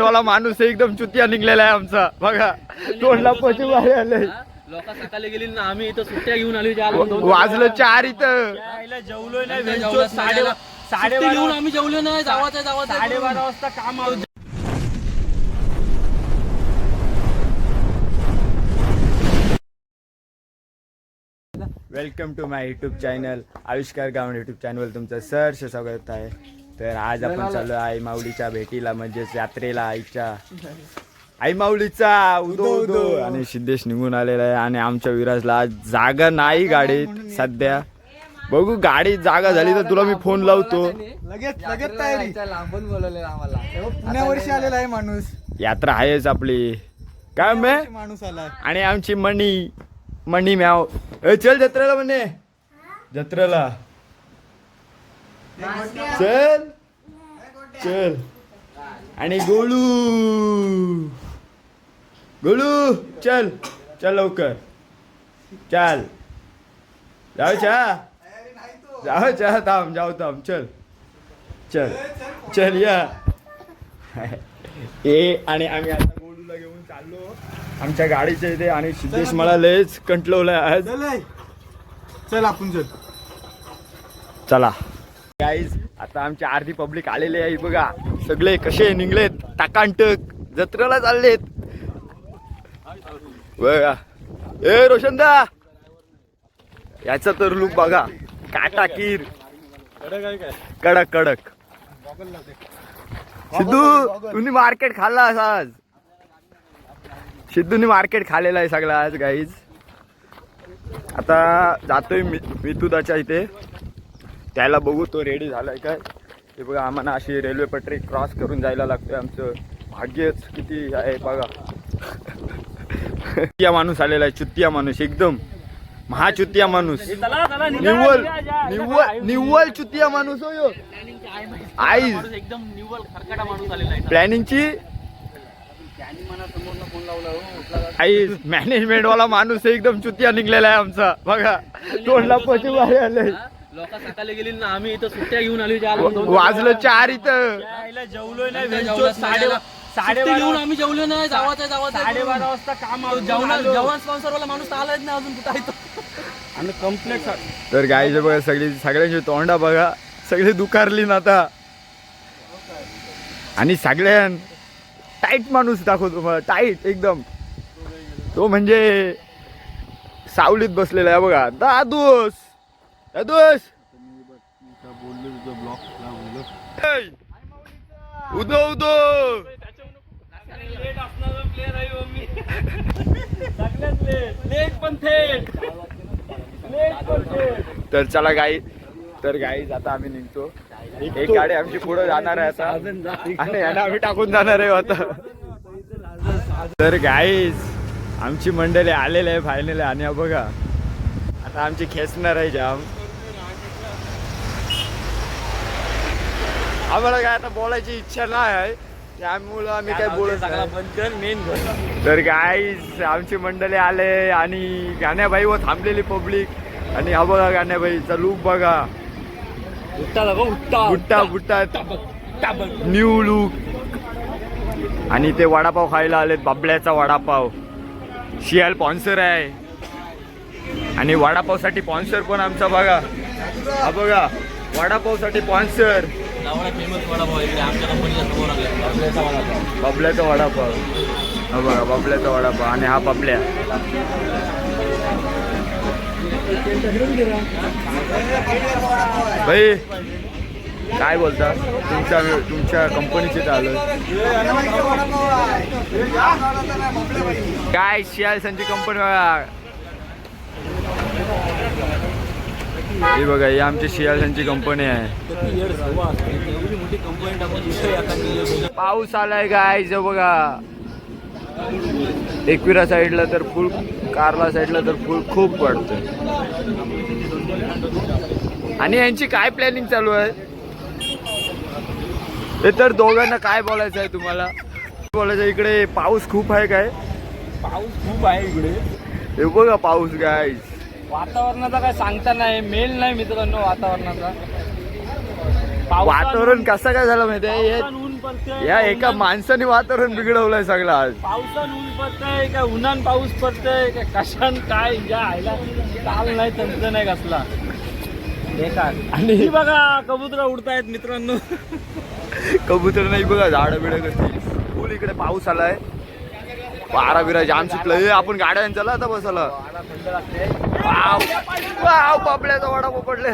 वाला माणूस एकदम चुतिया निघलेला आहे आमचा. बघा. तोंडला पशु बाहेर आले लोक सकाळी गेली ना आम्ही इथं सुट्ट्या घेऊन आलो वाजलं चार इथं. जेवलोय नाही साडे घेऊन आम्ही जेवलो नाही जावाचं जावाचं साडेबारा वाजता काम आलं. Welcome to my YouTube channel Avishkar Gavan YouTube channel तुमचं सहर्ष स्वागत आहे. तर आज आपण चाललो आई माऊलीच्या भेटीला म्हणजेच यात्रेला आईच्या. आई माऊलीचा उदो उदो आणि सिद्धेश निघून आलेला आहे आणि आमच्या विराजला आज जागा नाही गाडीत सध्या. बघू गाडीत जागा झाली तर तुला मी फोन लावतो. लगेच लगेच तयारी. लांबून बोलवले आम्हाला. पुण्यावर्षी आलेला आहे माणूस. यात्रा आहेच आपली. काय मे माणूस आलाय आणि आमची मणी मणी म्याव. ए चल जत्रेला म्हणे. जत्रेला. चल. चल. आणि गोलू गोलू चल. चल लवकर. चल. जाऊ चहा जाऊ चहा थांब जाऊ थांब. चल. चल. चल या. ए आणि आम्ही आता गोलूला घेऊन चाललो. आमच्या गाडीच्या इथे आणि सिद्धेश मला लयच आज. चल ए. चल आपण चल. चला. गाईज आता आमची अर्धी पब्लिक आलेली आहे बघा. सगळे कसे निघलेत? टाकांटक. जत्रेला चाललेत. बघा. ए रोशनदा. याचा तर लुक बघा. काटाकीर कडक कडक. सिद्धू तुम्ही मार्केट खाल्ला आज. सिद्धूनी मार्केट खाल्लेला आहे सगळा आज गाईज आता जातोय मी मितुदाच्या इथे. त्याला बघू तो रेडी झालाय काय? हे बघा आम्हाला अशी रेल्वे पटरी क्रॉस करून जायला लागतोय आमचं. भाग्यच किती आहे बघा. चुत्तिया माणूस आलेला आहे चुत्तिया माणूस एकदम. महाचुत्तिया माणूस. निव्वल निव्वल. निव्वल चुत्तिया माणूस हो. आई. एकदम निव्वल खरकाटा माणूस आलेला आहे. प्लॅनिंगची हो? आई मॅनेजमेंट वाला माणूस एकदम चुतिया निघलेला आहे आमचा. बघा तोंडला पशु आले? लोक सकाळी गेली ना आम्ही इथं सुट्ट्या घेऊन आलो वाजलं चार इथं. जेवलोय नाही. साडे घेऊन आम्ही जेवलो नाही जावाचं जावाचं साडेबारा वाजता काम आलं जेवण जेवण स्पॉन्सर वाला माणूस तर आलाच नाही अजून कुठं आहे कम्प्लेट तर गाईचे बघा सगळी सगळ्यांची तोंडा बघा. सगळी दुकारली ना आता. आणि सगळ्यां टाईट माणूस दाखवतो मला टाईट एकदम. तो म्हणजे सावलीत बसलेला आहे बघा. दादूस. ऐ, उदो उदो! लेट असणारा प्लेअर आहे हो मी सगळ्यात लेट लेट पण थेट लेट पण थेट तर चला गाई तर गाईज आता आम्ही निघतो. एक गाडी आमची पुढे जाणार आहे आता. आणि याला आम्ही टाकून जाणार आहे आता. तर गाईज आमची मंडळी आलेले आहे फायनल आणि बघा आता आमची खेचणार आहे जाम आम्हाला काय आता बोलायची इच्छा नाही आहे. त्यामुळं आम्ही काय बोलत. बंद कर मेन तर गाईज आमची मंडळी आले आणि गाण्याबाई व थांबलेली पब्लिक आणि हा बघा गाण्याबाईचा लूक बघा. उठता उठता न्यू लुक आणि ते वडापाव खायला आलेत बाबड्याचा वडापाव. शियाल स्पॉन्सर आहे. आणि वडापावसाठी स्पॉन्सर पण आमचा बघा. हा बघा वडापावसाठी स्पॉन्सर बबल्याचा वडापाव वडापाव. हा बघा बबल्याचा वडापाव आणि हा बबल्या. भाई काय बोलता? तुमच्या तुमच्या कंपनीचे चालू काय शियाल संची कंपनी बघा हे बघा ही आमची शियाल संची कंपनी आहे. पाऊस आलाय गाय जो बघा. एकविरा साईडला तर फुल कारला साईडला तर फुल खूप पडतं आणि यांची काय प्लॅनिंग चालू आहे? ते तर दोघांना काय बोलायचं आहे तुम्हाला? बोलायचं इकडे पाऊस खूप आहे काय? पाऊस खूप आहे इकडे. हे बघा पाऊस गाय वातावरणाचा काय सांगता नाही मेल नाही मित्रांनो वातावरणाचा. वातावरण कसं काय झालं माहिती आहे पावसान ऊन पडतंय या एका माणसाने वातावरण बिघडवलंय सगळं आज. पावसान ऊन पडतंय का उन्हान पाऊस पडतंय का कशान काय या आयला चाल नाही तंत्र नाही कसला. बेकार. आणि बघा कबुतर उडतायत मित्रांनो. कबूतर नाही बघा झाडं बिड कशी फुल इकडे पाऊस आलाय. बारा बिरा जाम सुटलं. आपण गाड्या चला आता बसायला. वाव. वाव वडा पडले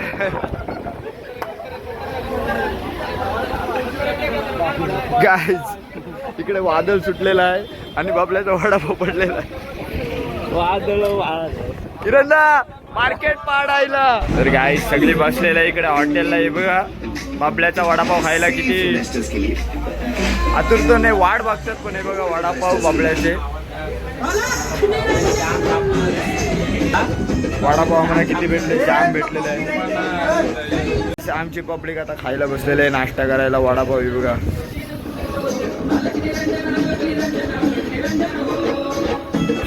गाईज इकडे वादळ सुटलेलं आहे आणि बाबल्याचा वडा पडलेला आहे. वादळ वादळ. किरणदा मार्केट पाडायला. तर गाई सगळी बसलेला इकडे हॉटेलला हे बघा. बाबल्याचा वडापाव खायला किती आतुरतेने वाट बघतात पण हे बघा वडापाव बाबल्याचे वडापाव म्हणा किती भेटले? जाम भेटलेले आहे. आमची पब्लिक आता खायला बसलेले आहे नाश्ता करायला वडापाव हे बघा.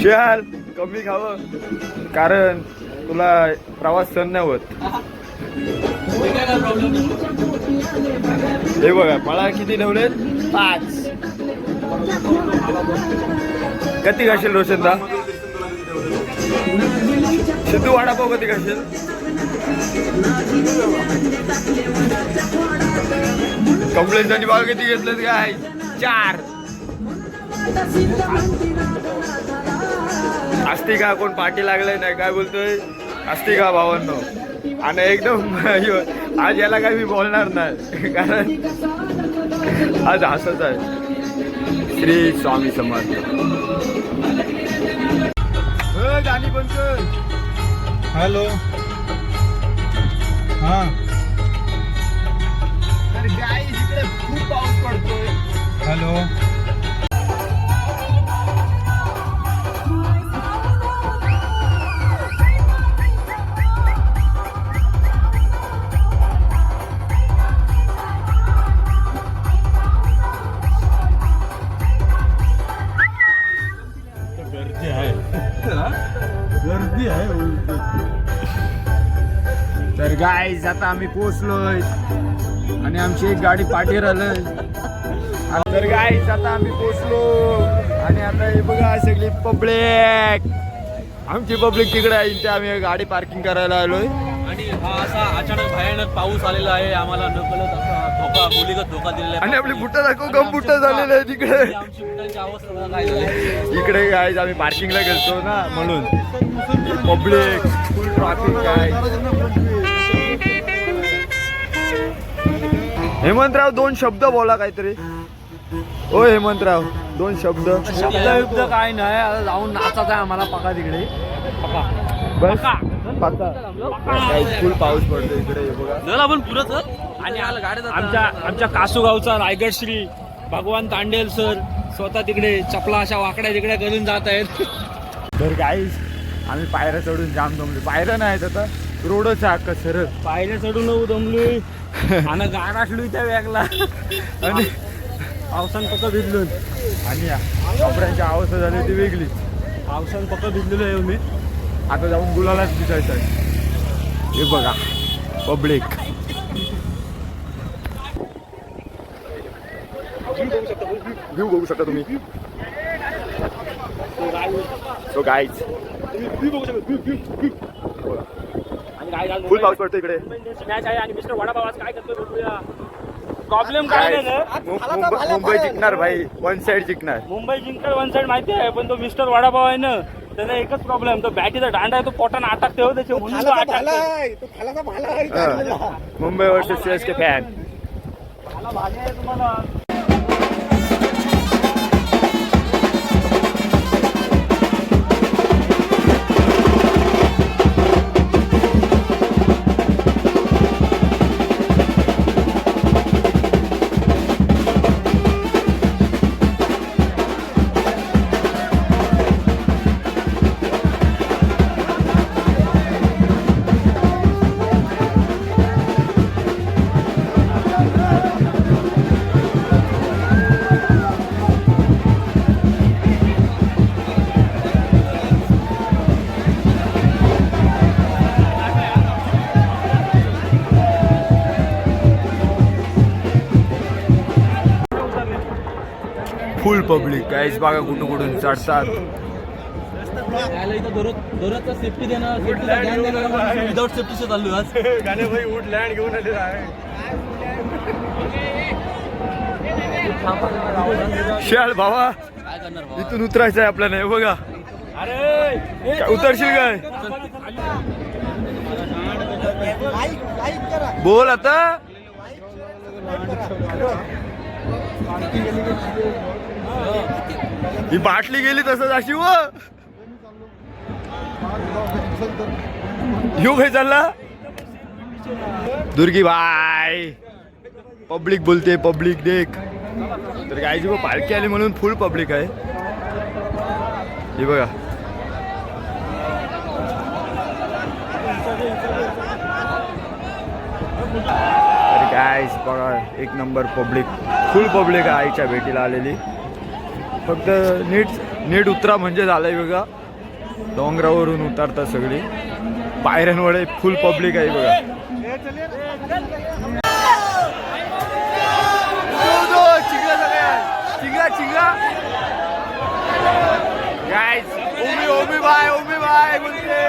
शिहाल कमी खावं. कारण तुला प्रवास सहन नाही होत. हे बघा मला किती ठेवलेत? पाच. किती घाशील रोशनदा? सिद्धू वडापाव कधी घाशील? कंप्लेंट भाव किती घेतलेत काय? चार. असते का कोण पाठी लागलाय नाही काय बोलतोय? असती का भावांनो आणि एकदम आज याला काय मी बोलणार नाही. कारण आज असंच आहे. श्री स्वामी समर्थ. गाणी कर. हॅलो. हा. तर गाई इकडे खूप पाऊस पडतोय. हॅलो. आता आम्ही पोचलोय आणि आमची एक गाडी पाठीवर आलोय. तर गाईज आता आम्ही पोचलो आणि आता हे बघा सगळी पब्लिक आमची पब्लिक तिकडे आहे. इथे आम्ही गाडी पार्किंग करायला आलोय. आणि हा असा अचानक भयानक पाऊस आलेला आहे. आम्हाला न कळत असा धोका धोका दिलेला आणि आपली बुट्टा दाखव गम बुट्टा झालेलं आहे तिकडे. आणि आमची बुटांची अवस्था बघा काय झाली. इकडे गाईज आम्ही पार्किंगला गेलतो ना म्हणून. पब्लिक फुल ट्रॅफिक आहे हेमंतराव दोन शब्द बोला काहीतरी. ओ हेमंतराव दोन शब्द. शब्दयुक्त काय नाही आता जाऊन नाचायचं आहे आम्हाला पका तिकडे. बस. फुल पाऊस पडतो इकडे हे बघा. चल आपण पुढं चल आणि आमच्या आमच्या कासूगावचा रायगड श्री भगवान तांडेल सर स्वतः तिकडे चपला अशा वाकड्या तिकडे करून जात आहेत. तर गाईज आम्ही पायऱ्या चढून जाम जमलो पायऱ्या नाहीत आता. रोडच अख्खा सरळ पायऱ्या चढून दमलोय आणि गाडाटलोय त्या बॅगला. आणि पावसान पक्क भिजलोय आणि कपड्यांची अवस्था झाली ती वेगळी. पावसान पक्क भिजलेलो आहे मी. आता जाऊन गुलालाच दिसायचं आहे. हे बघा पब्लिक. व्ह्यू बघू शकता तुम्ही. सो गाईज फुल पाऊस पडतो इकडे. मॅच आहे आणि मिस्टर वडापाव आज काय बघूया. प्रॉब्लेम काय नाही. मु- मुंबई मुंबई जिंकणार भाई. वन साइड जिंकणार. मुंबई जिंकल वन साइड माहिती आहे पण तो मिस्टर वडापाव आहे ना त्याचा एकच प्रॉब्लेम तो बॅटीचा दांडा आहे तो पोटानं अटकते हो. त्याचे अटकते. Mumbai versus C S K fan तुम्हाला. पब्लिक काहीच बघा कुठून कुठून चढतात. यायला सेफ्टीचं चालू आज भाई लँड घेऊन आलेला शाल भावा इथून उतरायचं आहे आपल्याला बघा. अरे उतरशील काय? बोल आता. ही बाटली गेली तसंच अशी व. येऊ काय चालला दुर्गी बाय. पब्लिक बोलते पब्लिक देख. तर गायची बघ पालखी आली म्हणून फुल पब्लिक आहे. हे बघा. तर काय बघा एक नंबर पब्लिक फुल पब्लिक आहे आईच्या भेटीला आलेली. फक्त नीट नीट उतरा म्हणजे झालंय बघा. डोंगरावरून उतरतात सगळी. पायऱ्यांवर फुल पब्लिक आहे बघा. चिंगा चिंगा चिंगला guys Omi Omi bye Omi bye बोलते.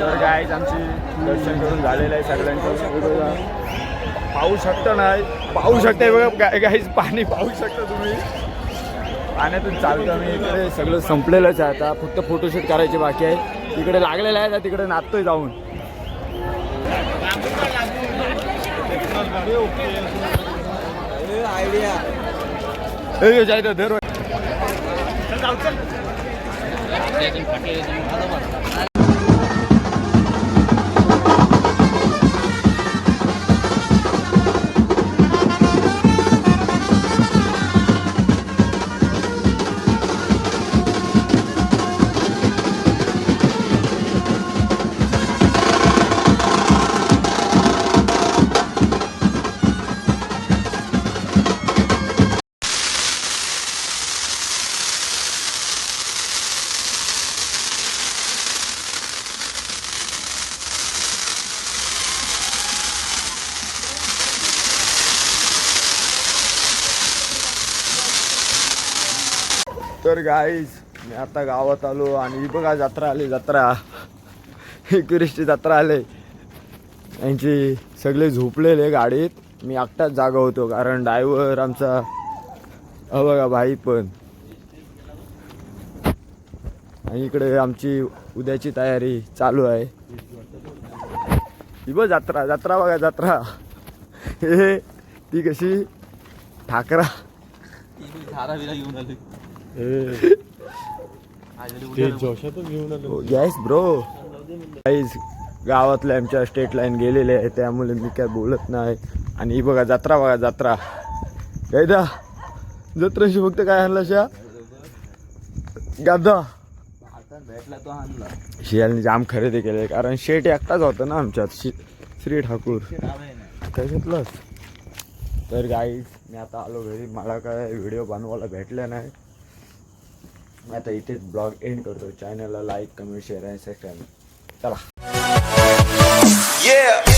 तर गाईज आमची दर्शन करून झालेलं आहे सगळ्यांचं. सगळं पाहू शकता नाही. पाहू शकता बघा गाईज पाणी पाहू शकता तुम्ही. पाण्यातून चालतं मी इकडे. सगळं संपलेलंच आहे आता. फक्त फोटोशूट करायचे बाकी आहे. तिकडे लागलेलं आहे आता तिकडे नाचतोय जाऊन. आयडिया. धर गाईज मी आता गावात आलो आणि ही बघा जत्रा आली जत्रा. एकुरीसची जत्रा आले. यांची सगळे झोपलेले गाडीत. मी एकटाच जागा होतो कारण ड्रायव्हर आमचा हा बघा भाई पण. आणि इकडे आमची उद्याची तयारी चालू आहे. ही बघ जत्रा जत्रा बघा जत्रा. हे ती कशी? ठाकरा. घेऊन आली ते जोशातच घेऊन आलो येस ब्रो गाईज गावातल्या आमच्या स्टेट लाईन गेलेले आहे त्यामुळे मी काय बोलत नाही. आणि ही बघा जत्रा बघा जत्रा. गैदा जत्राशी फक्त काय आणला शा गादा भेटला तो आणला शियालने जाम खरेदी केले कारण शेट एकटाच होता ना आमच्यात शि श्री ठाकूर. काय घेतलंच तर गाईज मी आता आलो घरी. मला काय व्हिडिओ बनवायला भेटले नाही आता इथेच ब्लॉग एंड करतो. चॅनलला लाईक कमेंट शेअर आणि सबस्क्राईब चला. Yeah.